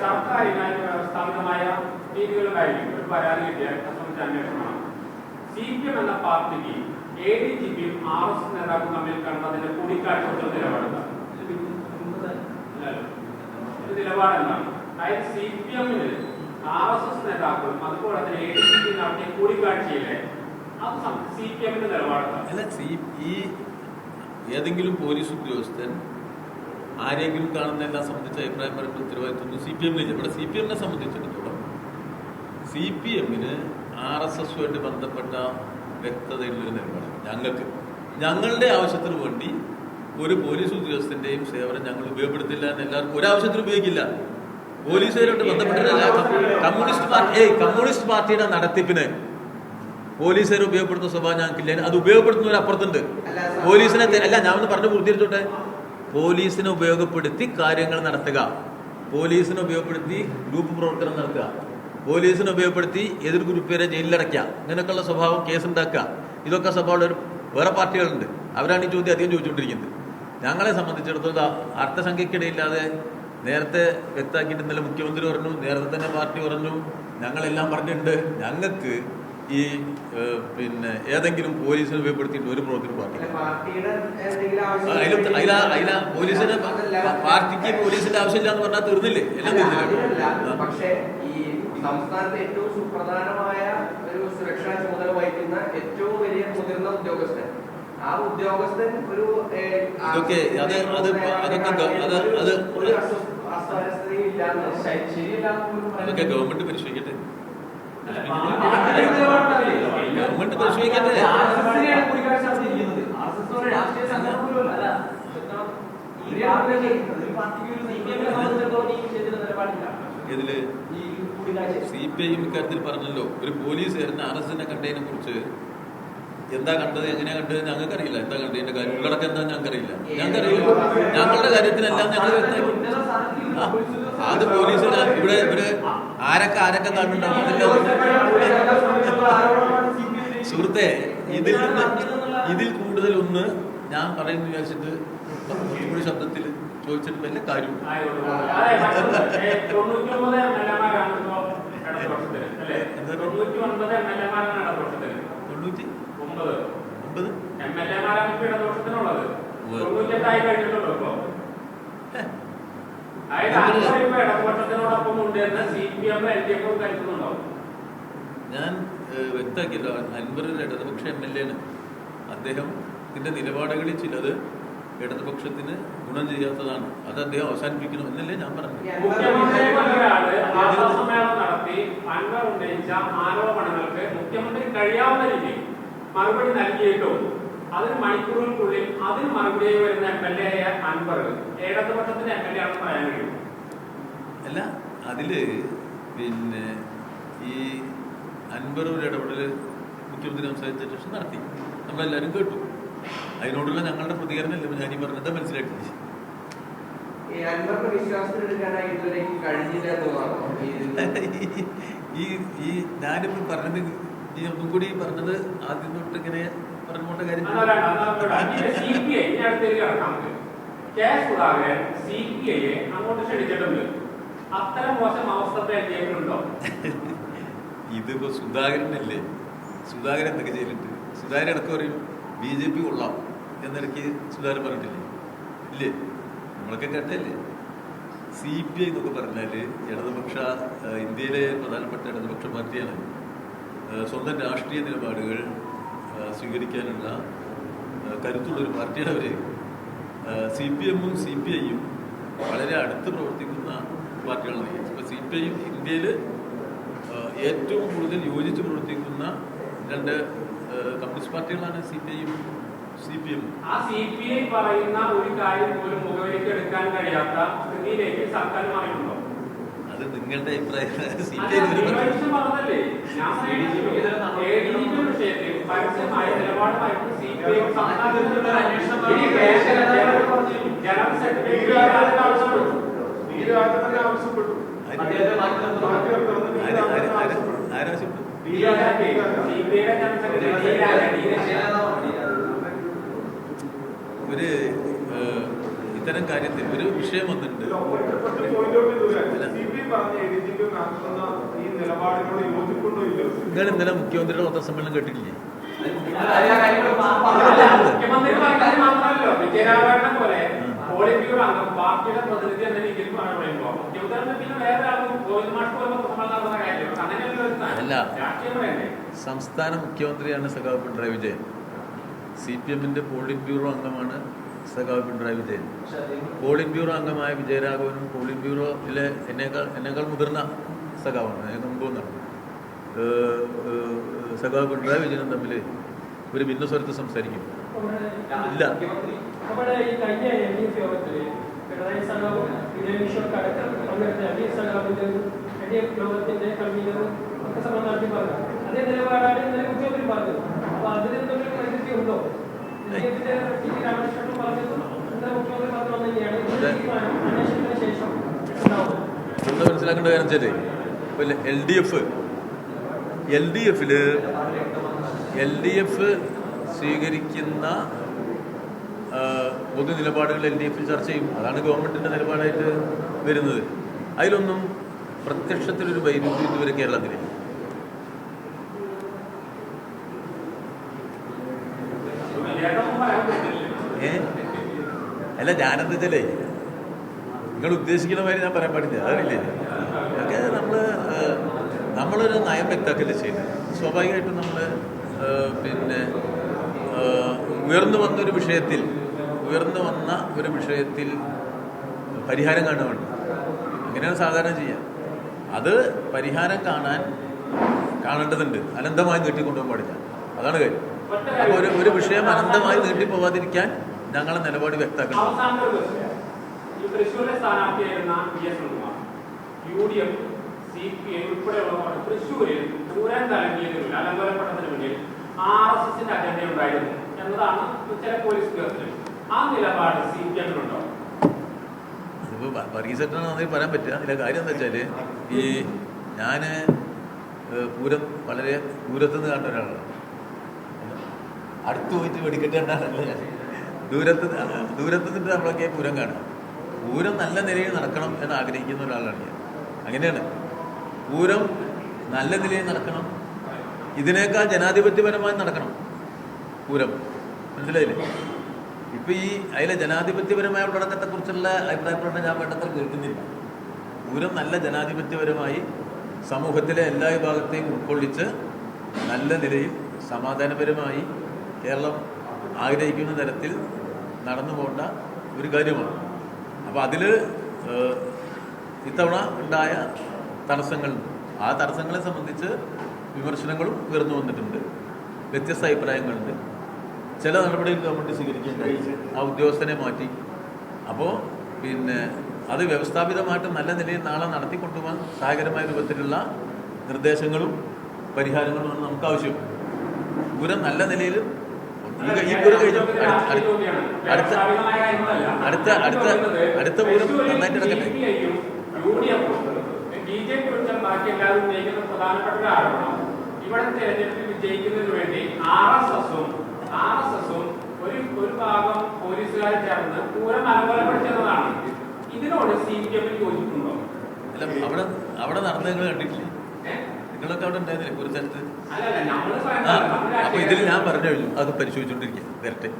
സർക്കാരിനായി വ്യവസ്ഥാപിതമായ രീതികളുണ്ടായിരിക്കും ഒരു പരാതി കിട്ടിയാൽ അത് സംബന്ധിച്ച് സി പി എം എന്ന പാർട്ടിക്ക് എ ഡി ജി പിയും ആർ എസ് നേതാക്കളും തമ്മിൽ കണ്ടതിന്റെ കൂടിക്കാഴ്ച. ഒരു നിലപാടെന്താണ്? അതായത് സി പി എമ്മിന് ആർ എസ് എസ് നേതാക്കളും അതുപോലെ തന്നെ എ ഡി ജി പി നടത്തിയ കൂടിക്കാഴ്ചയിലെ അത് സി പി എമ്മിന്റെ ഈ ഏതെങ്കിലും പോലീസ് ഉദ്യോഗസ്ഥൻ ആരെങ്കിലും കാണുന്ന എല്ലാം സംബന്ധിച്ച് അഭിപ്രായം പറയുമ്പോൾ ഉത്തരവാദിത്വം സി പി എമ്മിന് ഇവിടെ സി പി എമ്മിനെ സംബന്ധിച്ചിടത്തോളം സി പി എമ്മിന് ആർ എസ് എസുമായിട്ട് ബന്ധപ്പെട്ട വ്യക്തതയുള്ളൊരു നിലപാട് ഞങ്ങൾക്ക്. ഞങ്ങളുടെ ആവശ്യത്തിന് വേണ്ടി ഒരു പോലീസ് ഉദ്യോഗസ്ഥന്റെയും സേവനം ഞങ്ങൾ ഉപയോഗപ്പെടുത്തില്ല എന്ന് എല്ലാവർക്കും ഒരാവശ്യത്തിന് ഉപയോഗിക്കില്ല. പോലീസുകാരോട്ട് ബന്ധപ്പെട്ടില്ല കമ്മ്യൂണിസ്റ്റ് പാർട്ടി ഏയ് കമ്മ്യൂണിസ്റ്റ് പാർട്ടിയുടെ നടത്തിപ്പിന് പോലീസുകാർ ഉപയോഗപ്പെടുത്തുന്ന സ്വഭാവം ഞങ്ങൾക്കില്ല. അത് ഉപയോഗപ്പെടുത്തുന്നവർ അപ്പുറത്തുണ്ട് പോലീസിനെ അല്ല ഞാൻ ഒന്ന് പറഞ്ഞു പൂർത്തീകരിച്ചോട്ടെ? പോലീസിനെ ഉപയോഗപ്പെടുത്തി കാര്യങ്ങൾ നടത്തുക. പോലീസിനെ ഉപയോഗപ്പെടുത്തി ഗ്രൂപ്പ് പ്രവർത്തനം നടത്തുക. പോലീസിനെ ഉപയോഗപ്പെടുത്തി എതിർ ഗ്രൂപ്പുകാരെ ജയിലിലടയ്ക്കുക. ഇങ്ങനെയൊക്കെയുള്ള സ്വഭാവം കേസുണ്ടാക്കുക. ഇതൊക്കെ സ്വഭാവമുള്ള ഒരു വേറെ പാർട്ടികളുണ്ട്. അവരാണ് ഈ ചോദ്യം അധികം ചോദിച്ചുകൊണ്ടിരിക്കുന്നത്. ഞങ്ങളെ സംബന്ധിച്ചിടത്തോളം അർത്ഥസംഖ്യക്കിടയില്ലാതെ നേരത്തെ വ്യക്തമാക്കിയിട്ട് മുഖ്യമന്ത്രി പറഞ്ഞു നേരത്തെ തന്നെ പാർട്ടി പറഞ്ഞു ഞങ്ങളെല്ലാം പറഞ്ഞിട്ടുണ്ട്. ഞങ്ങൾക്ക് ഈ പിന്നെ ഏതെങ്കിലും പോലീസിനെ ഉപയോഗപ്പെടുത്തിയിട്ട് ഒരു പ്രവർത്തനം പാർട്ടി അതിൽ അതില പോലീസിന് പാർട്ടിക്ക് പോലീസിന്റെ ആവശ്യമില്ല എന്ന് പറഞ്ഞാൽ തീർന്നില്ലേ? എല്ലാം തീർന്നില്ല. പക്ഷേ ഈ സംസ്ഥാനത്തെ ഏറ്റവും സുപ്രധാനമായ ഒരു സുരക്ഷാ ചുമതല വഹിക്കുന്ന ഏറ്റവും വലിയ മുതിർന്ന ഉദ്യോഗസ്ഥൻ. ആ ഉദ്യോഗസ്ഥൻ ഒരു ഏഹ്, ഇതൊക്കെ അത് അത് അതൊക്കെ അത് അത് അതൊക്കെ ഗവൺമെന്റ് പരിശോധിക്കട്ടെ. ഗവൺമെന്റ് ഇതിൽ സി പി ഐ ഇക്കാര്യത്തിൽ പറഞ്ഞല്ലോ. ഒരു പോലീസുകാരൻ ആർ എസ് എസിനെ കണ്ടതിനെ കുറിച്ച് എന്താ കണ്ടത് എങ്ങനെയാ കണ്ടത് ഞങ്ങൾക്ക് അറിയില്ല എന്താ കണ്ടതിന്റെ കാര്യം? ഉള്ളടക്കം എന്താ ഞങ്ങൾക്കറിയില്ല. ഞങ്ങൾക്കറിയില്ല. ഞങ്ങളുടെ കാര്യത്തിനെല്ലാം ഞങ്ങൾ അത് പോലീസ് ഇവിടെ ഇവിടെ ആരൊക്കെ ആരൊക്കെ സുഹൃത്തെ ഇതിൽ നിന്ന് ഇതിൽ കൂടുതൽ ഒന്ന് ഞാൻ പറയുന്നു വിചാരിച്ചിട്ട് കുറച്ചുകൂടി ശബ്ദത്തിൽ ചോദിച്ചിട്ട് വലിയ കാര്യം തൊണ്ണൂറ്റി ഒമ്പത്? ഒമ്പത് എം എൽ എമാരാണ് ഇപ്പൊ ഇടതുപക്ഷത്തിനുള്ളത്. തൊണ്ണൂറ്റെട്ടായി കഴിഞ്ഞിട്ടുള്ളൂ ഇപ്പൊ അതായത് അൻവർ ഇപ്പൊ ഇടതുപക്ഷത്തിനോടൊപ്പം ഉണ്ട് എന്ന് C P M L D എഫും കരുതുന്നുണ്ടോ ഞാൻ വ്യക്തമാക്കിയത് ഒരു ഇടതുപക്ഷ എം എൽ എ ആണ് അദ്ദേഹം ഇതിന്റെ നിലപാടുകളിൽ ചിലത് ഇടതുപക്ഷത്തിന് ഗുണം ചെയ്യാത്തതാണ്. അത് അദ്ദേഹം അവസാനിപ്പിക്കണം എന്നല്ലേ ഞാൻ പറഞ്ഞു മുഖ്യമന്ത്രി കഴിയാവുന്ന രീതിയിൽ മറുപടി നൽകിയിട്ടും അതിന് മണിക്കൂറുകൾക്കുള്ളിൽ അതിന് മറുപടിയായി വരുന്ന എം എൽ എ ആയ അൻവർ ഇടതുപക്ഷത്തിന്റെ എം എൽ എ ആണെന്ന് പറയാൻ കഴിയും? അല്ല അതിൽ പിന്നെ ഈ അൻവർ ഒരു ഇടപെടൽ മുഖ്യമന്ത്രി സംസാരിച്ച ശേഷം നടത്തി. നമ്മളെല്ലാവരും കേട്ടു. അതിനോടുള്ള ഞങ്ങളുടെ പ്രതികരണമല്ലേ? ഞാൻ ഈ പറഞ്ഞത് മനസ്സിലാക്കി ഈ ഈ ഞാനിപ്പോൾ പറഞ്ഞത് ഈ ഒന്നും കൂടി പറഞ്ഞത് ആദ്യം തൊട്ട് ഇങ്ങനെ എഫിലുണ്ടോ ഇതിപ്പോ സുധാകരനല്ലേ? സുധാകരൻ എന്തൊക്കെ ചെയ്തിട്ടുണ്ട്? സുധാകരൻ ഇടയ്ക്ക് പറയും ബി ജെ പി കൊള്ളാം എന്നിടയ്ക്ക് സുധാകരൻ പറഞ്ഞിട്ടില്ലേ? ഇല്ലേ? നമ്മളൊക്കെ കേട്ടല്ലേ? സി പി ഐ എന്നൊക്കെ പറഞ്ഞാൽ ഇടതുപക്ഷ ഇന്ത്യയിലെ പ്രധാനപ്പെട്ട ഇടതുപക്ഷ പാർട്ടിയാണ്. സ്വന്തം രാഷ്ട്രീയ നിലപാടുകൾ സ്വീകരിക്കാനുള്ള കരുത്തുള്ള ഒരു പാർട്ടിയാണ് അവർ സി പി എമ്മും സി പി ഐയും വളരെ അടുത്ത് പ്രവർത്തിക്കുന്ന പാർട്ടികളാണ് ഇപ്പോൾ സി പി ഐ ഇന്ത്യയിൽ ഏറ്റവും കൂടുതൽ യോജിച്ച് പ്രവർത്തിക്കുന്ന രണ്ട് കമ്മ്യൂണിസ്റ്റ് പാർട്ടികളാണ് സി പി ഐയും സി പി എമ്മും. ആ സി പി ഐ പറയുന്ന ഒരു കാര്യം പോലും മുഖവിലേക്ക് എടുക്കാൻ കഴിയാത്ത സ്ഥിതിയിലേക്ക് സർക്കാർ മാറിയിട്ടുണ്ടോ. അത് നിങ്ങളുടെ അഭിപ്രായം. ആവശ്യപ്പെട്ടു. ആരാവശ്യപ്പെട്ടു ഒരു ഇത്തരം കാര്യത്തിൽ ഒരു വിഷയം വന്നിട്ടുണ്ട്. നിങ്ങൾ ഇന്നലെ മുഖ്യമന്ത്രിയുടെ പത്രസമ്മേളനം കേട്ടിട്ടില്ലേ? അല്ല, സംസ്ഥാന മുഖ്യമന്ത്രിയാണ് സഖാവ് പിണറായി വിജയൻ. സി പി എമ്മിന്റെ പോളിറ്റ് ബ്യൂറോ അംഗമാണ് സഖാവ് പിണറായി വിജയൻ. പോളിറ്റ് ബ്യൂറോ അംഗമായ വിജയരാഘവനും പോളിറ്റ് ബ്യൂറോയിലെ എന്നേക്കാൾ എന്നേക്കാൾ മുതിർന്ന സഖാവാണ്. മുമ്പ് ഏഹ്, സഖാവ് പിണറായി വിജയനും തമ്മിൽ ഒരു ഭിന്ന സ്വരത്ത് സംസാരിക്കും. ഇല്ല. ഒന്ന് മനസ്സിലാക്കേണ്ട കാര്യം വെച്ചാൽ ഇപ്പൊ L D F L D എഫിൽ എൽ ഡി എഫ് സ്വീകരിക്കുന്ന പൊതു നിലപാടുകൾ എൽ ഡി എഫിൽ ചർച്ച ചെയ്യും. അതാണ് ഗവൺമെന്റിന്റെ നിലപാടായിട്ട് വരുന്നത്. അതിലൊന്നും പ്രത്യക്ഷത്തിലൊരു വൈരുദ്ധ്യം ഇതുവരെ പറ്റില്ല ഏ? അല്ല ഞാനെന്താ വെച്ചാലേ നിങ്ങൾ ഉദ്ദേശിക്കുന്ന മാതിരി ഞാൻ പറയാൻ പാടില്ല. അതറിയില്ലേ? നമ്മളൊരു നയം വ്യക്താക്കല്ലേ ചെയ്യുന്നത്? സ്വാഭാവികമായിട്ടും നമ്മൾ പിന്നെ ഉയർന്നു വന്നൊരു വിഷയത്തിൽ ഉയർന്നു വന്ന ഒരു വിഷയത്തിൽ പരിഹാരം കാണുകയാണ് അങ്ങനെയാണ് സാധാരണ ചെയ്യുക അത് പരിഹാരം കാണാൻ കാണേണ്ടതുണ്ട്. അനന്തമായി നീട്ടിക്കൊണ്ടുപോകാൻ പാടില്ല. അതാണ് കാര്യം. അപ്പോൾ ഒരു ഒരു വിഷയം അനന്തമായി നീട്ടിപ്പോവാതിരിക്കാൻ ഞങ്ങളെ നിലപാട് വ്യക്തമാക്കണം. U D F C P I ഉൾപ്പെടെയുള്ളവർ തൃശ്ശൂരിൽ പൂരം തലങ്ങിയതിനുള്ള അലങ്കോലപ്പെട്ടതിന് മുന്നിൽ ആർ എസ് എസിന്റെ അജണ്ട ഉണ്ടായിരുന്നു എന്നതാണ് ചില പോലീസ് ഉദ്യോഗസ്ഥർ ആ നിലപാട് സി പി എമ്മിനുണ്ടോ പറയാൻ പറ്റുക. അതിലെ കാര്യം എന്താ വെച്ചാൽ ഈ ഞാൻ പൂരം വളരെ ദൂരത്ത് നിന്ന് കണ്ട ഒരാളാണ്. അടുത്ത് പോയിട്ട് വെടിക്കെട്ട് കണ്ടാണല്ലോ ഞാൻ ദൂരത്ത് ദൂരത്ത് നിന്നിട്ട് നമ്മളൊക്കെ പൂരം കാണുക. പൂരം നല്ല നിലയിൽ നടക്കണം എന്ന് ആഗ്രഹിക്കുന്ന ഒരാളാണ് ഞാൻ. അങ്ങനെയാണ്. പൂരം നല്ല നിലയിൽ നടക്കണം. ഇതിനേക്കാൾ ജനാധിപത്യപരമായി നടക്കണം പൂരം. മനസ്സിലായില്ലേ? ഇപ്പൊ ഈ അതിലെ ജനാധിപത്യപരമായ ഉള്ളടക്കത്തെ കുറിച്ചുള്ള അഭിപ്രായപ്പെട്ട ഞാൻ വേണ്ടത്ര കേൾക്കുന്നില്ല. പൂരം നല്ല ജനാധിപത്യപരമായി സമൂഹത്തിലെ എല്ലാ വിഭാഗത്തെയും ഉൾക്കൊള്ളിച്ച് നല്ല നിലയിൽ സമാധാനപരമായി കേരളം ആഗ്രഹിക്കുന്ന തരത്തിൽ നടന്നു പോകേണ്ട ഒരു കാര്യമാണ്. അപ്പോൾ അതിൽ ഇത്തവണ ഉണ്ടായ തടസ്സങ്ങൾ ആ തടസ്സങ്ങളെ സംബന്ധിച്ച് വിമർശനങ്ങളും ഉയർന്നു വന്നിട്ടുണ്ട്. വ്യത്യസ്ത അഭിപ്രായങ്ങളുണ്ട്. ചില നടപടികൾ ഗവൺമെന്റ് സ്വീകരിക്കേണ്ടായി ആ ഉദ്യോഗസ്ഥനെ മാറ്റി. അപ്പോൾ പിന്നെ അത് വ്യവസ്ഥാപിതമായിട്ട് നല്ല നിലയിൽ നാളെ നടത്തിക്കൊണ്ടുപോകാൻ സഹായകരമായ രൂപത്തിലുള്ള നിർദ്ദേശങ്ങളും പരിഹാരങ്ങളുമാണ് നമുക്ക് ആവശ്യം. ഗുരം നല്ല നിലയിൽ ഈ കഴിഞ്ഞു അടുത്ത- അടുത്ത അടുത്ത അടുത്ത ഗുരം നന്നായിട്ട് നടക്കട്ടെ ബി ജെ പി ഒഴിച്ചാൽ ബാക്കി എല്ലാവരും ഉന്നയിക്കുന്ന പ്രധാനപ്പെട്ട ഒരു ആരോപണം. ഇവിടെ വിജയിക്കുന്നതിന് വേണ്ടി ആർ എസ് എസും ആർ എസ് എസും ഒരു ഒരു ഭാഗം പോലീസുകാർ ചേർന്ന് പൂരം അലങ്കോലപ്പെടുത്തുന്നതാണ് ഇതിനോട് സി പി എമ്മിൽ യോജിക്കുന്നുണ്ടോ? അല്ല അവിടെ അവിടെ നടന്നത് കണ്ടിട്ടില്ലേ? നിങ്ങളൊക്കെ അവിടെ ഉണ്ടായിരുന്നില്ലേ ഒരു സ്ഥലത്ത്? അപ്പൊ ഇതിൽ ഞാൻ പറഞ്ഞു അത് പരിശോധിച്ചുകൊണ്ടിരിക്കുക വരട്ടെ.